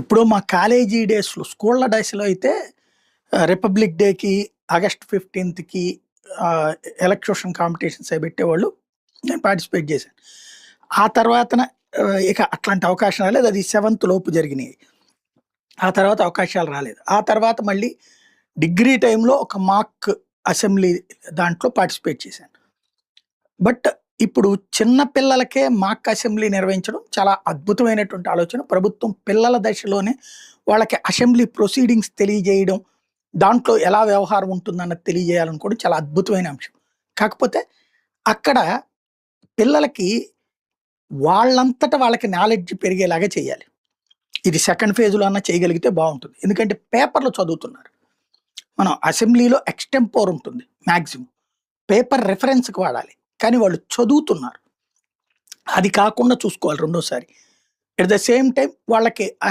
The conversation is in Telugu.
ఇప్పుడు మా కాలేజీ డేస్లో స్కూళ్ళ డేస్లో అయితే రిపబ్లిక్ డేకి ఆగస్ట్ ఫిఫ్టీన్త్కి ఎలక్ట్రోషన్ కాంపిటీషన్స్ అవి పెట్టేవాళ్ళు. నేను పార్టిసిపేట్ చేశాను. ఆ తర్వాతన ఇక అట్లాంటి అవకాశం రాలేదు. అది సెవెంత్ లోపు జరిగినాయి. ఆ తర్వాత అవకాశాలు రాలేదు. ఆ తర్వాత మళ్ళీ డిగ్రీ టైంలో ఒక మాక్ అసెంబ్లీ దాంట్లో పార్టిసిపేట్ చేశాను. బట్ ఇప్పుడు చిన్న పిల్లలకే మాక్ అసెంబ్లీ నిర్వహించడం చాలా అద్భుతమైనటువంటి ఆలోచన. ప్రభుత్వం పిల్లల దశలోనే వాళ్ళకి అసెంబ్లీ ప్రొసీడింగ్స్ తెలియజేయడం దాంట్లో ఎలా వ్యవహారం ఉంటుందన్నది తెలియజేయాలని కూడా చాలా అద్భుతమైన అంశం. కాకపోతే అక్కడ పిల్లలకి వాళ్ళంతట వాళ్ళకి నాలెడ్జ్ పెరిగేలాగా చేయాలి. ఇది సెకండ్ ఫేజ్లో అన్న చేయగలిగితే బాగుంటుంది. ఎందుకంటే పేపర్లు చదువుతున్నారు. మనం అసెంబ్లీలో ఎక్స్టెంపోర్ ఉంటుంది మ్యాక్సిమం పేపర్ రెఫరెన్స్కి వాడాలి. కానీ వాళ్ళు చదువుతున్నారు. అది కాకుండా చూసుకోవాలి రెండోసారి. ఎట్ ద సేమ్ టైం వాళ్ళకి